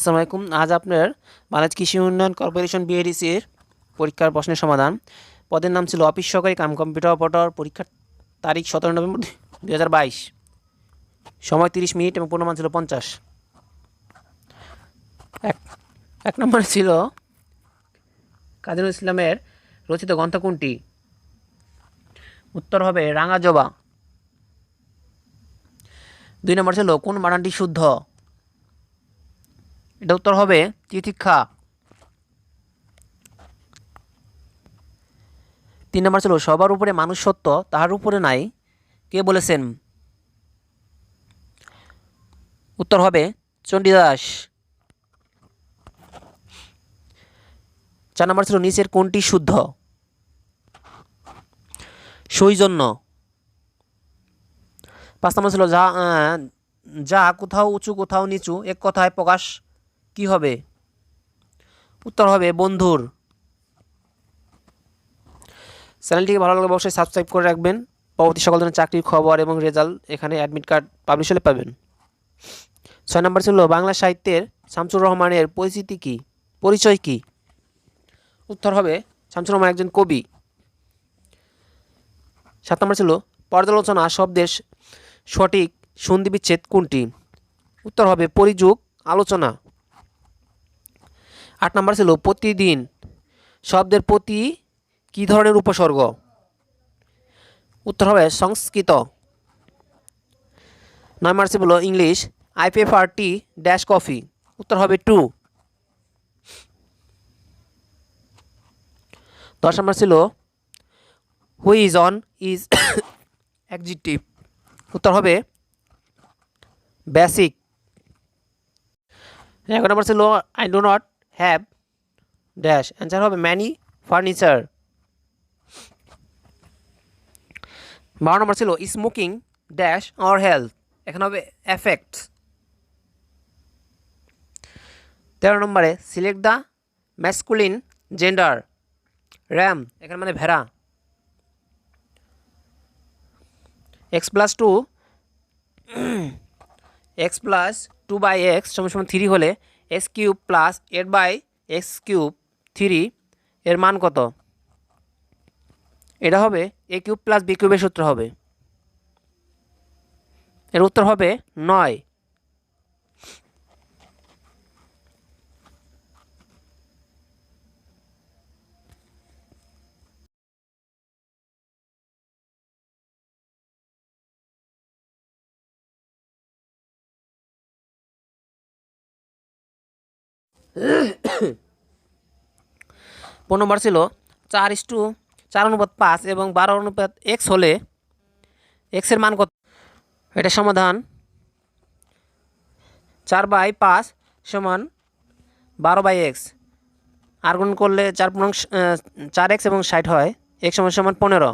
আসসালামু আলাইকুম। আজ আপনার বাংলাদেশ কৃষি উন্নয়ন কর্পোরেশন বিএডিসির পরীক্ষার প্রশ্নের সমাধান। পদের নাম ছিল অফিস সহকারী কাম কম্পিউটার অপারেটর, পরীক্ষার তারিখ সতেরো নভেম্বর দুই হাজার বাইশ। সময় তিরিশ মিনিট এবং পূর্ণমান ছিল পঞ্চাশ। এক এক নম্বরে ছিল কাজী ইসলামের রচিত গ্রন্থ কোনটি? উত্তর হবে রাঙা জবা দুই নম্বর ছিল কোন বানানটি শুদ্ধ? এটা উত্তর হবে তিতিক্ষা। তিন নম্বর ছিল সবার উপরে মানুষ সত্য, তাহার উপরে নাই। কে বলেছেন? উত্তর হবে চণ্ডীদাস। চার নম্বর ছিল নিচের কোনটি শুদ্ধ? সৌজন্য। পাঁচ নম্বর ছিল যা যা কোথাও উঁচু, কোথাও নিচু, এক কথায় প্রকাশ কি হবে? উত্তর হবে বন্ধুর। চ্যানেলটিকে ভালো লাগলে অবশ্যই সাবস্ক্রাইব করে রাখবেন। পরবর্তী সকল ধরনের চাকরির খবর এবং রেজাল্ট এখানে অ্যাডমিট কার্ড পাবলিশ হলে পাবেন। ছয় নম্বর ছিল বাংলা সাহিত্যের শামসুর রহমানের পরিচিতি কি? পরিচয় কি? উত্তর হবে শামসুর রহমান একজন কবি। সাত নম্বর ছিল পর্যালোচনা শব্দের সঠিক সন্ধি বিচ্ছেদ কোনটি? উত্তর হবে পরিযুগ আলোচনা। আট নম্বর ছিল প্রতিদিন, শব্দের প্রতি কী ধরনের উপসর্গ? উত্তর হবে সংস্কৃত। নয় নম্বর ছিল English I prefer tea dash coffee উত্তর হবে টু দশ নম্বর ছিল who is on is adjective উত্তর হবে বেসিক এগারো নম্বর ছিল I do not have dash answer হবে ম্যানি ফার্নিচার বারো নম্বর ছিল স্মোকিং ড্যাশ আওয়ার হেলথ এখানে হবে এফেক্ট তেরো নম্বরে select the masculine gender ram এখানে মানে ভেড়া। X plus two x plus two by x সমান সমান থ্রি হলে x cube plus eight by x cube three এর মান কত? এটা হবে এ কিউব প্লাস বি কিউবের সূত্র হবে। এর উত্তর হবে নয়। পনেরো নম্বর ছিল চার ইস টু চার অনুপাত পাঁচ এবং বারো অনুপাত এক্স হলে এক্সের মান কত? এটা সমাধান চার বাই পাঁচ সমান বারো বাই এক্স। আর গুণ করলে চার পূর্ণাংশ আহ, চার এক্স এবং ষাট হয় এক্স সমান সমান পনেরো।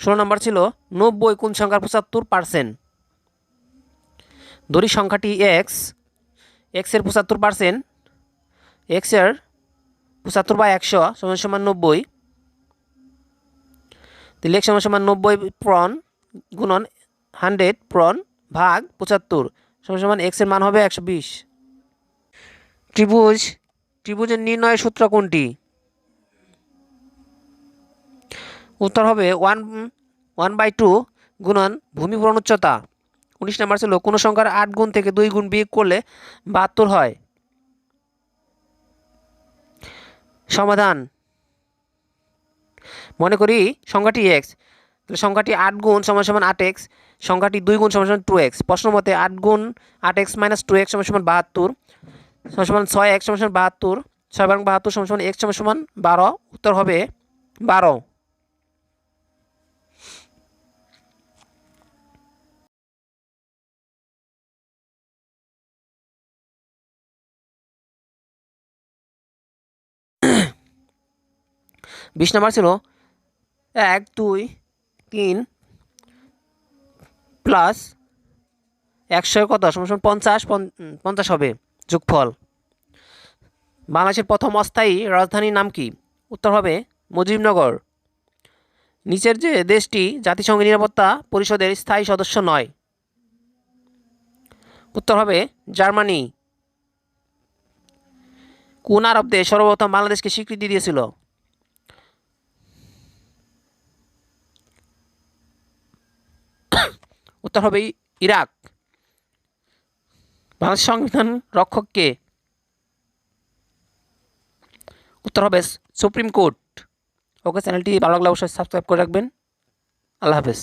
ষোলো নম্বর ছিল নব্বই কোন সংখ্যার পঁচাত্তর পার্সেন্ট ধরি সংখ্যাটি এক্স এক্সের পঁচাত্তর পার্সেন্ট এক্সের পঁচাত্তর বাই একশো সমান সমান নব্বই। তাহলে এক সমান সমান নব্বই প্রণ গুণন হান্ড্রেড প্রণ ভাগ পঁচাত্তর সমান সমান এক্সের মান হবে একশো বিশ। ত্রিভুজ, ত্রিভুজের নির্ণয়ের সূত্র কোনটি? উত্তর হবে ওয়ান ওয়ান বাই টু গুণন ভূমি পূরণ উচ্চতা। উনিশ নাম্বার ছিল কোনো সংখ্যার আট গুণ থেকে দুই গুণ বিয়োগ করলে বাহাত্তর হয়। সমাধান। মনে করি সংখ্যাটি এক্স তাহলে সংখ্যাটি আট গুণ সমান সমান আট এক্স সংখ্যাটি দুই গুণ সমান সমান টু এক্স প্রশ্ন মতে আট গুণ আট এক্স মাইনাস টু এক্স সমান সমান বাহাত্তর, সমান সমান ছয় এক্স সমান সমান বাহাত্তর, ছয় বারং বাহাত্তর সমান সমান এক্স সমান সমান বারো, উত্তর হবে বারো। বিশ নাম্বার ছিল এক, দুই, তিন প্লাস একশো কত? সমান পঞ্চাশ পঞ্চাশ হবে। যোগফল। বাংলাদেশের প্রথম অস্থায়ী রাজধানীর নাম কি? উত্তর হবে মুজিবনগর। নিচের যে দেশটি জাতিসংঘের নিরাপত্তা পরিষদের স্থায়ী সদস্য নয়। উত্তর হবে জার্মানি। কোন আরব দেশ সর্বপ্রথম বাংলাদেশকে স্বীকৃতি দিয়েছিল? উত্তর হবে ইরাক। বাংলাদেশ সংবিধান রক্ষক কে? উত্তর হবে সুপ্রিম কোর্ট। ওকে, চ্যানেলটি ভালো লাগলে অবশ্যই সাবস্ক্রাইব করে রাখবেন। আল্লাহ হাফেজ।